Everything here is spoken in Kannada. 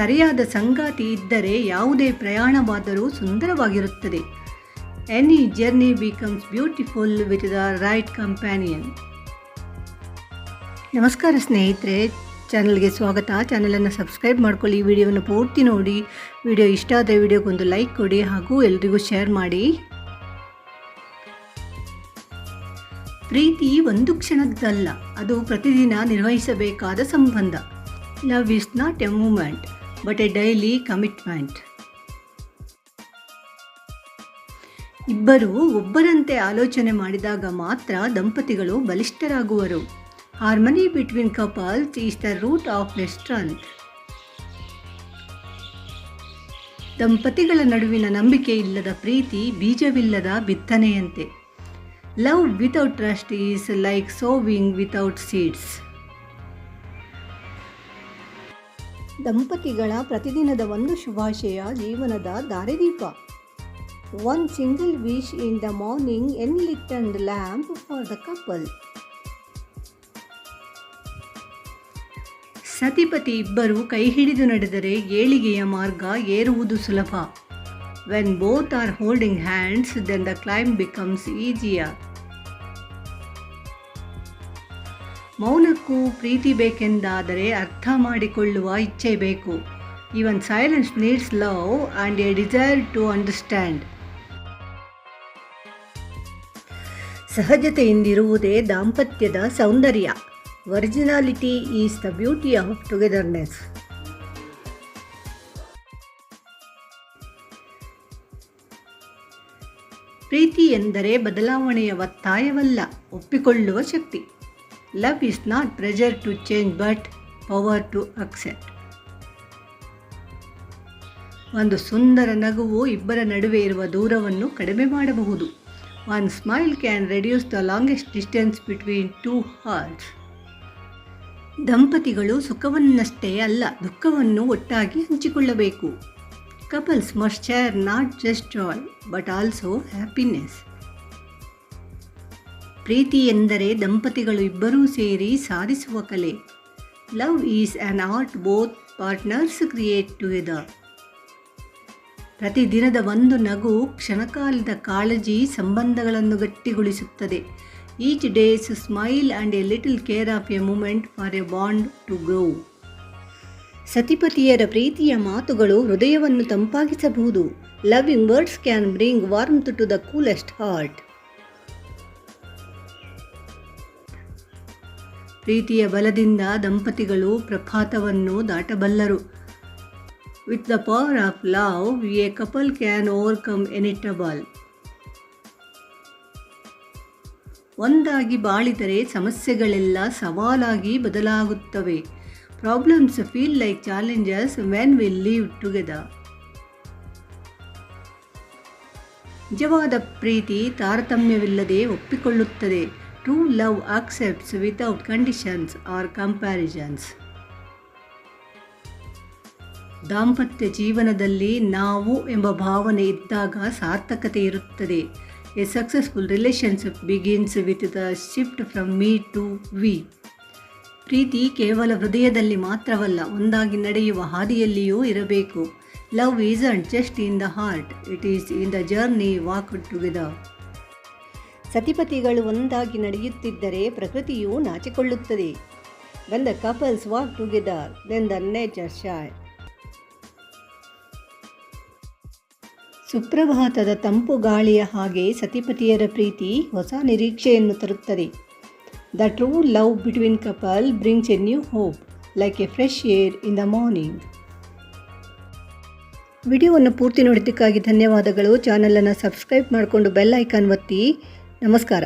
ಸರಿಯಾದ ಸಂಗಾತಿ ಇದ್ದರೆ ಯಾವುದೇ ಪ್ರಯಾಣವಾದರೂ ಸುಂದರವಾಗಿರುತ್ತದೆ. Any journey becomes beautiful with the right companion ನಮಸ್ಕಾರ ಸ್ನೇಹಿತರೆ, ಚಾನಲ್ಗೆ ಸ್ವಾಗತ. ಚಾನಲನ್ನು ಸಬ್ಸ್ಕ್ರೈಬ್ ಮಾಡ್ಕೊಳ್ಳಿ. ವಿಡಿಯೋವನ್ನು ಪೂರ್ತಿ ನೋಡಿ. ವಿಡಿಯೋ ಇಷ್ಟ ಆದರೆ ವಿಡಿಯೋಗೊಂದು ಲೈಕ್ ಕೊಡಿ ಹಾಗೂ ಎಲ್ರಿಗೂ ಶೇರ್ ಮಾಡಿ. ಪ್ರೀತಿ ಒಂದು ಕ್ಷಣದ್ದಲ್ಲ. ಅದು ಪ್ರತಿದಿನ ನಿರ್ವಹಿಸಬೇಕಾದ ಸಂಬಂಧ. Love is not a moment but a daily commitment ಇಬ್ಬರು ಒಬ್ಬರಂತೆ ಆಲೋಚನೆ ಮಾಡಿದಾಗ ಮಾತ್ರ ದಂಪತಿಗಳು ಬಲಿಷ್ಠರಾಗುವರು. Harmony between couples is the root of the strength ದಂಪತಿಗಳ ನಡುವಿನ ನಂಬಿಕೆ ಇಲ್ಲದ ಪ್ರೀತಿ ಬೀಜವಿಲ್ಲದ ಬಿತ್ತನೆಯಂತೆ. Love without trust is like sowing without seeds ದಂಪತಿಗಳ ಪ್ರತಿದಿನದ ಒಂದು ಶುಭಾಶಯ ಜೀವನದ ದಾರಿದೀಪ. One single wish in the morning an litten lamp for the couple ಸತಿಪತಿ ಇಬ್ಬರು ಕೈ ಹಿಡಿದು ನಡೆದರೆ ಏಳಿಗೆಯ ಮಾರ್ಗ ಏರುವುದು ಸುಲಭ. When both are holding hands then the climb becomes easier ಮೌನಕ್ಕೂ ಪ್ರೀತಿ ಬೇಕೆಂದಾದರೆ ಅರ್ಥ ಮಾಡಿಕೊಳ್ಳುವ ಇಚ್ಛೆ ಬೇಕು. Even silence needs love and a desire to understand ಸಹಜತೆಯಿಂದಿರುವುದೇ ದಾಂಪತ್ಯದ ಸೌಂದರ್ಯ. Originality is the beauty of togetherness ಪ್ರೀತಿ ಎಂದರೆ ಬದಲಾವಣೆಯ ಒತ್ತಾಯವಲ್ಲ, ಒಪ್ಪಿಕೊಳ್ಳುವ ಶಕ್ತಿ. Love is not pressure to change but power to accept ಒಂದು ಸುಂದರ ನಗುವು ಇಬ್ಬರ ನಡುವೆ ಇರುವ ದೂರವನ್ನು ಕಡಿಮೆ ಮಾಡಬಹುದು. One smile can reduce the longest distance between two hearts ದಂಪತಿಗಳು ಸುಖವನ್ನಷ್ಟೇ ಅಲ್ಲ, ದುಃಖವನ್ನು ಒಟ್ಟಾಗಿ ಹಂಚಿಕೊಳ್ಳಬೇಕು. Couples must share not just joy but also happiness ಪ್ರೀತಿ ಎಂದರೆ ದಂಪತಿಗಳು ಇಬ್ಬರೂ ಸೇರಿ ಸಾಧಿಸುವ ಕಲೆ. Love is an art both partners create together ಪ್ರತಿದಿನದ ಒಂದು ನಗು ಕ್ಷಣಕಾಲದ ಕಾಳಜಿ ಸಂಬಂಧಗಳನ್ನು ಗಟ್ಟಿಗೊಳಿಸುತ್ತದೆ. Each day's smile and a little care of a moment for a bond to grow ಸತಿಪತಿಯರ ಪ್ರೀತಿಯ ಮಾತುಗಳು ಹೃದಯವನ್ನು ತಂಪಾಗಿಸಬಹುದು. Loving words can bring warm to the coolest heart ಪ್ರೀತಿಯ ಬಲದಿಂದ ದಂಪತಿಗಳು ಪ್ರಪಾತವನ್ನು ದಾಟಬಲ್ಲರು. With the power of love a couple can overcome any trouble ಒಂದಾಗಿ ಬಾಳಿದರೆ ಸಮಸ್ಯೆಗಳೆಲ್ಲ ಸವಾಲಾಗಿ ಬದಲಾಗುತ್ತವೆ. Problems feel like challenges when will leave together ನಿಜವಾದ ಪ್ರೀತಿ ತಾರತಮ್ಯವಿಲ್ಲದೆ ಒಪ್ಪಿಕೊಳ್ಳುತ್ತದೆ. True love accepts without conditions or comparisons ದಾಂಪತ್ಯ ಜೀವನದಲ್ಲಿ ನಾವು ಎಂಬ ಭಾವನೆ ಇದ್ದಾಗ ಸಾರ್ಥಕತೆ ಇರುತ್ತದೆ. A successful relationship begins with the shift from me to we ಪ್ರೀತಿ ಕೇವಲ ಹೃದಯದಲ್ಲಿ ಮಾತ್ರವಲ್ಲ, ಒಂದಾಗಿ ನಡೆಯುವ ಹಾದಿಯಲ್ಲಿಯೂ ಇರಬೇಕು. Love is and just in the heart it is in the journey walk together ಸತಿಪತಿಗಳು ಒಂದಾಗಿ ನಡೆಯುತ್ತಿದ್ದರೆ ಪ್ರಕೃತಿಯು ನಾಚಿಕೊಳ್ಳುತ್ತದೆ. When the couples walk together then the nature shy ಸುಪ್ರಭಾತದ ತಂಪು ಗಾಳಿಯ ಹಾಗೆ ಸತಿಪತಿಯರ ಪ್ರೀತಿ ಹೊಸ ನಿರೀಕ್ಷೆಯನ್ನು ತರುತ್ತದೆ. The true love between couple brings a new hope like a fresh air in the morning ವಿಡಿಯೋವನ್ನು ಪೂರ್ತಿ ನೋಡಿದ್ದಕ್ಕಾಗಿ ಧನ್ಯವಾದಗಳು. ಚಾನಲನ್ನು ಸಬ್ಸ್ಕ್ರೈಬ್ ಮಾಡಿಕೊಂಡು ಬೆಲ್ ಐಕಾನ್ ಒತ್ತಿ. ನಮಸ್ಕಾರ